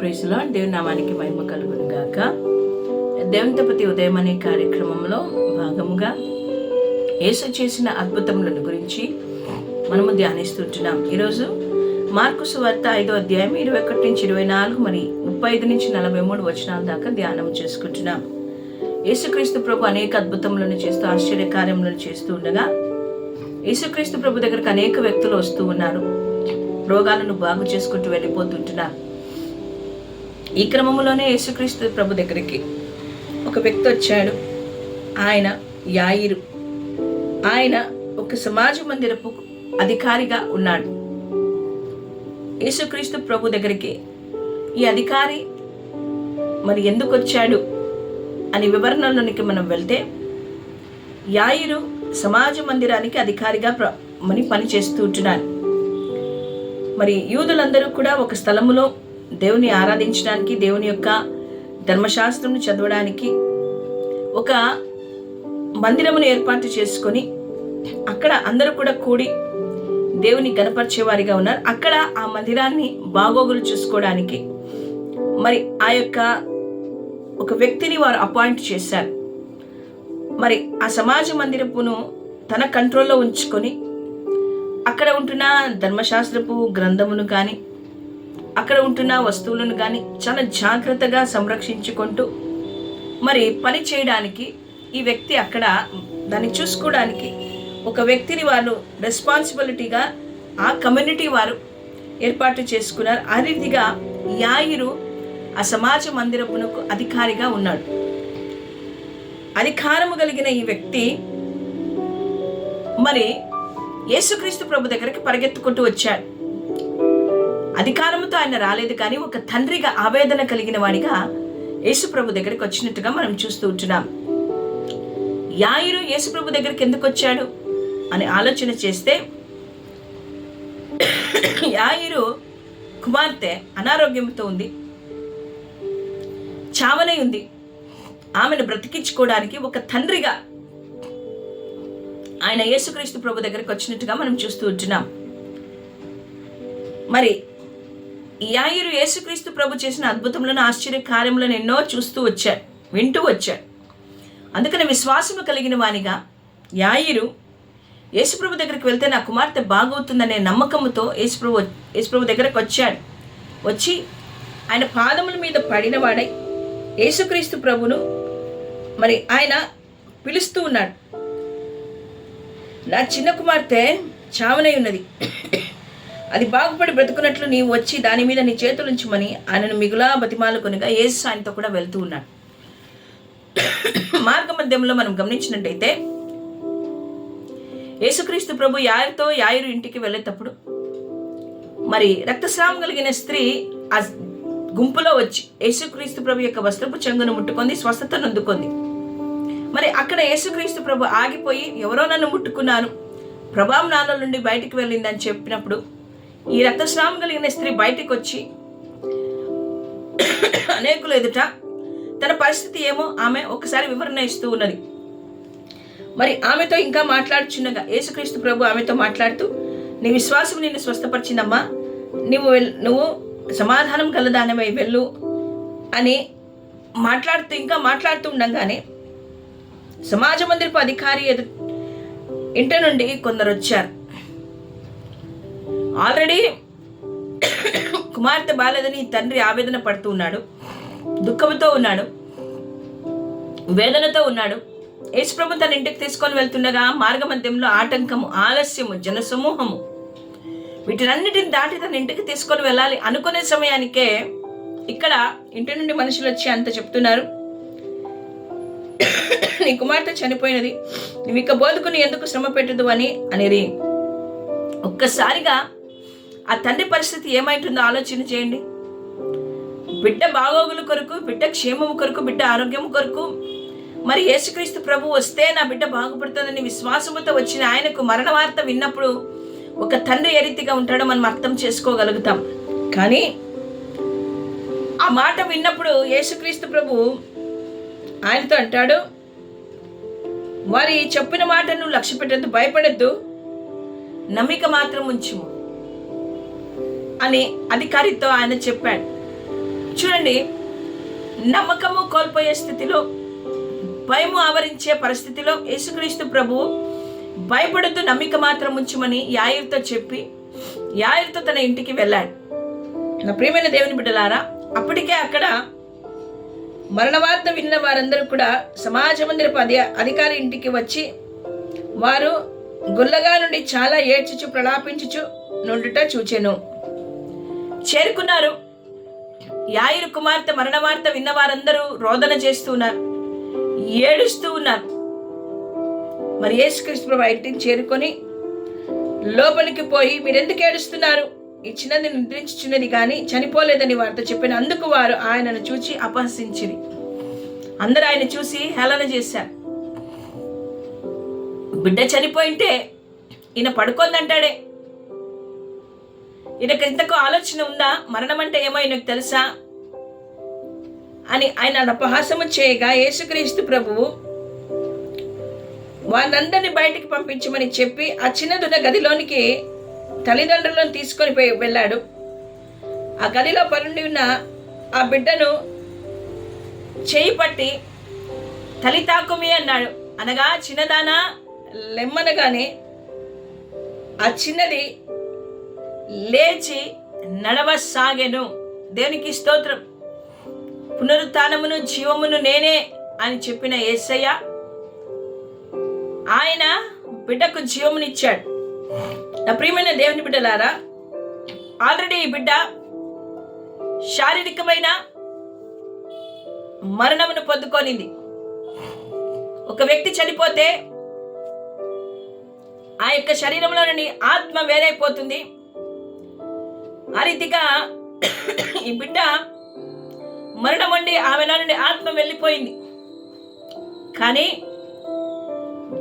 ప్రైజ్లో దేవుని నామానికి మహిమ కలుగును గాక. దేవునితో ప్రతి ఉదయం అనే కార్యక్రమంలో భాగముగా యేసు చేసిన అద్భుతములను గురించి మనము ధ్యానిస్తుంటున్నాం. ఈరోజు మార్కు సువార్త ఐదో అధ్యాయం ఇరవై ఒకటి నుంచి ఇరవై నాలుగు మరి ముప్పై ఐదు నుంచి నలభై మూడు వచనాల దాకా ధ్యానం చేసుకుంటున్నాం. యేసుక్రీస్తు ప్రభు అనేక అద్భుతములను చేస్తూ ఆశ్చర్య కార్యములను చేస్తూ ఉండగా యేసుక్రీస్తు ప్రభు దగ్గరకు అనేక వ్యక్తులు వస్తూ ఉన్నారు. రోగాలను బాగు చేసుకుంటూ వెళ్ళిపోతుంటున్నారు ఈ క్రమంలోనే యేసుక్రీస్తు ప్రభు దగ్గరికి ఒక వ్యక్తి వచ్చాడు. ఆయన యాయిరు. ఆయన ఒక సమాజ మందిరపు అధికారిగా ఉన్నాడు. యేసుక్రీస్తు ప్రభు దగ్గరికి ఈ అధికారి మరి ఎందుకు వచ్చాడు? అని వివరణలోనికి మనం వెళ్తే యాయిరు సమాజ మందిరానికి అధికారిగా ప్ర మరి పని చేస్తూ మరి యూదులందరూ కూడా ఒక స్థలములో దేవుని ఆరాధించడానికి దేవుని యొక్క ధర్మశాస్త్రం చదవడానికి ఒక మందిరమును ఏర్పాటు చేసుకొని అక్కడ అందరూ కూడా కూడి దేవుని కనపరిచేవారిగా ఉన్నారు. అక్కడ ఆ మందిరాన్ని బాగోగులు చూసుకోవడానికి మరి ఆ యొక్క ఒక వ్యక్తిని వారు అపాయింట్ చేశారు. మరి ఆ సమాజ మందిరపును తన కంట్రోల్లో ఉంచుకొని అక్కడ ఉంటున్న ధర్మశాస్త్రపు గ్రంథమును కానీ అక్కడ ఉంటున్న వస్తువులను కానీ చాలా జాగ్రత్తగా సంరక్షించుకుంటూ మరి పని చేయడానికి ఈ వ్యక్తి అక్కడ దాన్ని చూసుకోవడానికి ఒక వ్యక్తిని వాళ్ళు రెస్పాన్సిబిలిటీగా ఆ కమ్యూనిటీ వారు ఏర్పాటు చేసుకున్నారు. ఆ రీతిగా యాయిరు ఆ సమాజ మందిరమునకు అధికారిగా ఉన్నాడు. అధికారము కలిగిన ఈ వ్యక్తి మరి యేసుక్రీస్తు ప్రభు దగ్గరికి పరిగెత్తుకుంటూ వచ్చాడు. అధికారముతో ఆయన రాలేదు కానీ ఒక తండ్రిగా ఆవేదన కలిగిన వాడిగా యేసుప్రభు దగ్గరికి వచ్చినట్టుగా మనం చూస్తూ ఉంటున్నాం. యాయిరు యేసుప్రభు దగ్గరికి ఎందుకు వచ్చాడు అని ఆలోచన చేస్తే యాయిరు కుమార్తె అనారోగ్యంతో ఉంది. చావనై ఉంది. ఆమెను బ్రతికించుకోవడానికి ఒక తండ్రిగా ఆయన యేసుక్రీస్తు ప్రభు దగ్గరికి వచ్చినట్టుగా మనం చూస్తూ ఉంటున్నాం. మరి యాయిరు యేసుక్రీస్తు ప్రభు చేసిన అద్భుతములను ఆశ్చర్య కార్యములను ఎన్నో చూస్తూ వచ్చాడు వింటూ వచ్చాడు అందుకని విశ్వాసము కలిగిన వానిగా యాయిరు యేసుప్రభు దగ్గరికి వెళ్తే నా కుమార్తె బాగవుతుందనే నమ్మకంతో యేసుప్రభు యేసుప్రభు దగ్గరకు వచ్చాడు. వచ్చి ఆయన పాదముల మీద పడినవాడై యేసుక్రీస్తు ప్రభును మరి ఆయన పిలుస్తూ ఉన్నాడు. నా చిన్న కుమార్తె చావనై ఉన్నది. అది బాగుపడి బ్రతుకున్నట్లు నీవు వచ్చి దాని మీద నీ చేతులుంచమని ఆయనను మిగులా బతిమాలుకొనిగా ఏసు ఆయనతో కూడా వెళ్తూ ఉన్నాడు. మార్గ మధ్యంలో మనం గమనించినట్టయితే యేసుక్రీస్తు ప్రభు యాయరుతో యాయురు ఇంటికి వెళ్ళేటప్పుడు మరి రక్తస్రావం కలిగిన స్త్రీ ఆ గుంపులో వచ్చి యేసుక్రీస్తు ప్రభు యొక్క వస్త్రపు చెంగును ముట్టుకుంది స్వస్థతను అందుకుంది మరి అక్కడ యేసుక్రీస్తు ప్రభు ఆగిపోయి ఎవరో నన్ను ముట్టుకున్నాను ప్రభావం నాన్న నుండి బయటికి వెళ్ళిందని చెప్పినప్పుడు ఈ రక్తస్రావం కలిగిన స్త్రీ బయటికి వచ్చి అనేకులు ఎదుట తన పరిస్థితి ఏమో ఆమె ఒకసారి వివరణ ఇస్తూ ఉన్నది. మరి ఆమెతో ఇంకా మాట్లాడుచున్నగా యేసుక్రీస్తు ప్రభు ఆమెతో మాట్లాడుతూ నీ విశ్వాసం నిన్ను స్వస్థపరిచిందమ్మా. నువ్వు నువ్వు సమాధానం కలదానమై వెళ్ళు అని మాట్లాడుతూ ఇంకా మాట్లాడుతూ ఉండగానే సమాజ మందిరపు అధికారి ఎదు ఇంటి నుండి కొందరు వచ్చారు. ఆల్రెడీ కుమార్తె బాలేదని తండ్రి ఆవేదన పడుతూ ఉన్నాడు. దుఃఖంతో ఉన్నాడు. వేదనతో ఉన్నాడు. యేసుప్రభు తన ఇంటికి తీసుకొని వెళ్తుండగా మార్గమధ్యంలో ఆటంకము ఆలస్యము జనసమూహము వీటినన్నిటిని దాటి తన ఇంటికి తీసుకొని వెళ్ళాలి అనుకునే సమయానికే ఇక్కడ ఇంటి నుండి మనుషులు వచ్చి అంత చెప్తున్నారు. నీ కుమార్తె చనిపోయినది. నువ్వు ఇక బోధకుని ఎందుకు శ్రమ పెట్టదు అని అనేది. ఒక్కసారిగా ఆ తండ్రి పరిస్థితి ఏమైంటుందో ఆలోచన చేయండి. బిడ్డ బాగోగుల కొరకు బిడ్డ క్షేమము కొరకు బిడ్డ ఆరోగ్యం కొరకు మరి యేసుక్రీస్తు ప్రభు వస్తే నా బిడ్డ బాగుపడుతుందని విశ్వాసముతో వచ్చిన ఆయనకు మరణ వార్త విన్నప్పుడు ఒక తండ్రి ఏ రీతిగా ఉంటాడో మనం అర్థం చేసుకోగలుగుతాం. కానీ ఆ మాట విన్నప్పుడు యేసుక్రీస్తు ప్రభు ఆయనతో అంటాడు వారి చెప్పిన మాటను లక్ష్య పెట్టద్దు భయపడద్దు. నమ్మిక మాత్రం ఉంచుము. అని అధికారితో ఆయన చెప్పాడు. చూడండి నమ్మకము కోల్పోయే స్థితిలో భయము ఆవరించే పరిస్థితిలో యేసుక్రీస్తు ప్రభువు భయపడుతూ నమ్మిక మాత్రం ఉంచుమని యాయుర్తో చెప్పి యాయుర్తో తన ఇంటికి వెళ్ళాడు. నా ప్రియమైన దేవుని బిడ్డలారా అప్పటికే అక్కడ మరణవార్త విన్న వారందరూ కూడా సమాజ మందిరపు అధి అధికారి ఇంటికి వచ్చి వారు గుల్లగా నుండి చాలా ఏడ్చుచు ప్రలాపించుచు నుండుట చూచెను. చేరుకున్నారు. యాయిరు కుమార్తె మరణవార్త విన్న వారందరూ రోదన చేస్తూ ఉన్నారు. ఏడుస్తూ ఉన్నారు. మరి యేసుక్రీస్తు ప్రభు ఇంటిని చేరుకొని లోపలికి పోయి మీరెందుకు ఏడుస్తున్నారు? ఈ చిన్నది నిద్రించుచున్నది కానీ చనిపోలేదని వారితో చెప్పిన అందుకు వారు ఆయనను చూచి అపహసించిరి. అందరూ ఆయన చూసి హేళన చేశారు. బిడ్డ చనిపోయింటే ఈయన పడుకోందంటాడే. ఈయనకు ఇంతకు ఆలోచన ఉందా? మరణం అంటే ఏమో ఈయనకు తెలుసా? అని ఆయన అపహాసము చేయగా యేసుక్రీస్తు ప్రభువు వారందరిని బయటికి పంపించమని చెప్పి ఆ చిన్నదున్న గదిలోనికి తల్లిదండ్రులను తీసుకొని పోయి వెళ్ళాడు. ఆ గదిలో పనుండి ఉన్న ఆ బిడ్డను చేయి పట్టి తలి తాకుమి అన్నాడు. అనగా చిన్నదానా లెమ్మనగానే ఆ చిన్నది లేచి నడవసాగెను. దేవునికి స్తోత్రం. పునరుత్నమును జీవమును నేనే అని చెప్పిన యేసయ్య ఆయన బిడ్డకు జీవమునిచ్చాడు. నా ప్రియమైన దేవుని బిడ్డలారా ఆల్రెడీ ఈ బిడ్డ శారీరకమైన మరణమును పొందుకొనింది. ఒక వ్యక్తి చనిపోతే ఆ యొక్క శరీరంలో నుండి ఆత్మ వేరైపోతుంది. ఆ రీతిగా ఈ బిడ్డ మరణం ఉండి ఆమెలో నుండి ఆత్మ వెళ్ళిపోయింది. కానీ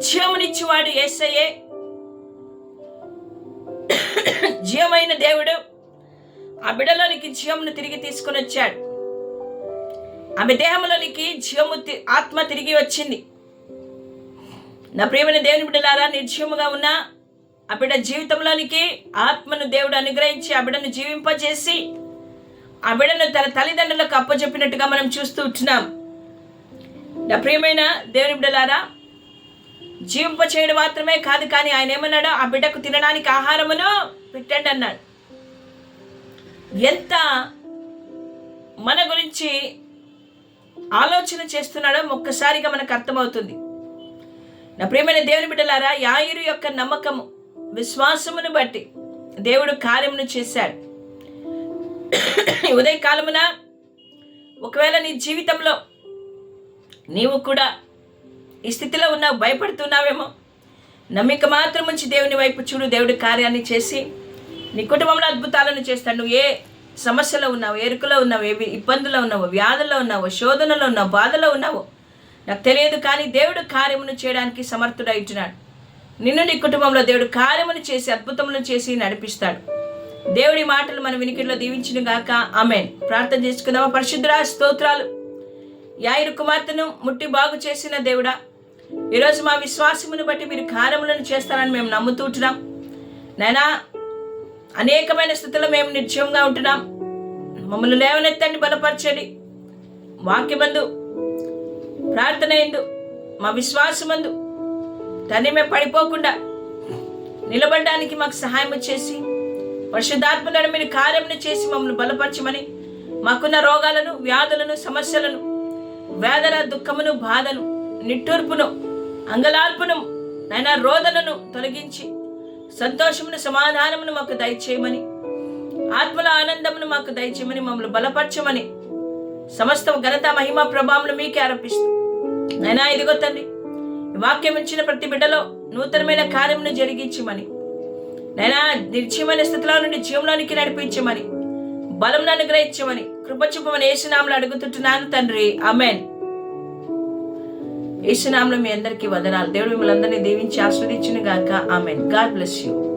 జీవమునిచ్చేవాడు ఏసయ్యే జీవమైన దేవుడు ఆ బిడలోనికి జీవమును తిరిగి తీసుకొని వచ్చాడు. ఆమె దేహంలోనికి జీవము తి- ఆత్మ తిరిగి వచ్చింది. నా ప్రియమైన దేవుని బిడ్డలారా నిర్జీవముగా ఉన్న ఆ బిడ్డ జీవితంలోనికి ఆత్మను దేవుడు అనుగ్రహించి ఆ బిడ్డను జీవింపజేసి ఆ బిడ్డను తన తల్లిదండ్రులకు అప్పచెప్పినట్టుగా మనం చూస్తూ ఉంటున్నాం. నా ప్రియమైన దేవుని బిడ్డలారా జీవింప చేయడం మాత్రమే కాదు కానీ ఆయన ఏమన్నాడు? ఆ బిడ్డకు తినడానికి ఆహారమును పెట్టండి అన్నాడు. ఎంత మన గురించి ఆలోచన చేస్తున్నాడో ఒక్కసారిగా మనకు అర్థమవుతుంది. నా ప్రియమైన దేవుని బిడ్డలారా యాయురు యొక్క నమ్మకము విశ్వాసమును బట్టి దేవుడు కార్యమును చేశాడు. ఉదయకాలమున ఒకవేళ నీ జీవితంలో నీవు కూడా ఈ స్థితిలో ఉన్నావు భయపడుతున్నావేమో? నమ్మిక మాత్రం ఉంచి దేవుని వైపు చూడు దేవుడి కార్యాన్ని చేసి నీ కుటుంబంలో అద్భుతాలను చేస్తాడు. నువ్వు ఏ సమస్యలో ఉన్నావు ఎరుకలో ఉన్నావు ఏ ఇబ్బందులో ఉన్నావు వ్యాధుల్లో ఉన్నావు శోధనలో ఉన్నావు బాధలో ఉన్నావు నాకు తెలియదు కానీ దేవుడు కార్యమును చేయడానికి సమర్థుడైతున్నాడు నిన్ను నీ కుటుంబంలో దేవుడు కార్యమును చేసి అద్భుతమును చేసి నడిపిస్తాడు. దేవుడి మాటలు మన వినికిడిలో దీవించిన గాక. ఆమెన్. ప్రార్థన చేసుకుందామా? పరిశుద్ధరా స్తోత్రాలు. యాయిరు కుమార్తెను ముట్టి బాగు చేసిన దేవుడా ఈరోజు మా విశ్వాసమును బట్టి మీరు కార్యములను చేస్తారని మేము నమ్ముతుంటున్నాం నైనా అనేకమైన స్థితిలో మేము నిర్జయంగా ఉంటున్నాం. మమ్మల్ని లేవనెత్తండి బలపరచండి. వాక్యమందు ప్రార్థన ఎందు మా విశ్వాసమందు తనే మేము పడిపోకుండా నిలబడడానికి మాకు సహాయం చేసి పరిశుద్ధాత్మలను మీరు కార్యమును చేసి మమ్మల్ని బలపరచమని మాకున్న రోగాలను వ్యాధులను సమస్యలను వేదన దుఃఖమును బాధను నిట్టూర్పును అంగలార్పును నైనా రోదనను తొలగించి సంతోషమును సమాధానమును మాకు దయచేయమని ఆత్మల ఆనందమును మాకు దయచేయమని మమ్మల్ని బలపరచమని సమస్త ఘనత మహిమ ప్రభావములు మీకే ఆరోపిస్తూ నైనా ఇదిగో తండ్రి వాక్యం ఇచ్చిన ప్రతి బిడ్డలో నూతనమైన కార్యమును జరిగించమని నైనా నిర్జీవమైన స్థితిలో నుండి జీవంలోనికి నడిపించమని బలం అనుగ్రహించమని కృపచూపమని ఏసునామలు అడుగుతుంటున్నాను తండ్రి. అమెన్ ఏసునామలో మీ అందరికీ వదనాలు. దేవుడు మిమ్మల్ని అందరినీ దీవించి ఆస్వాదించును గాక ఆమెన్. God bless you.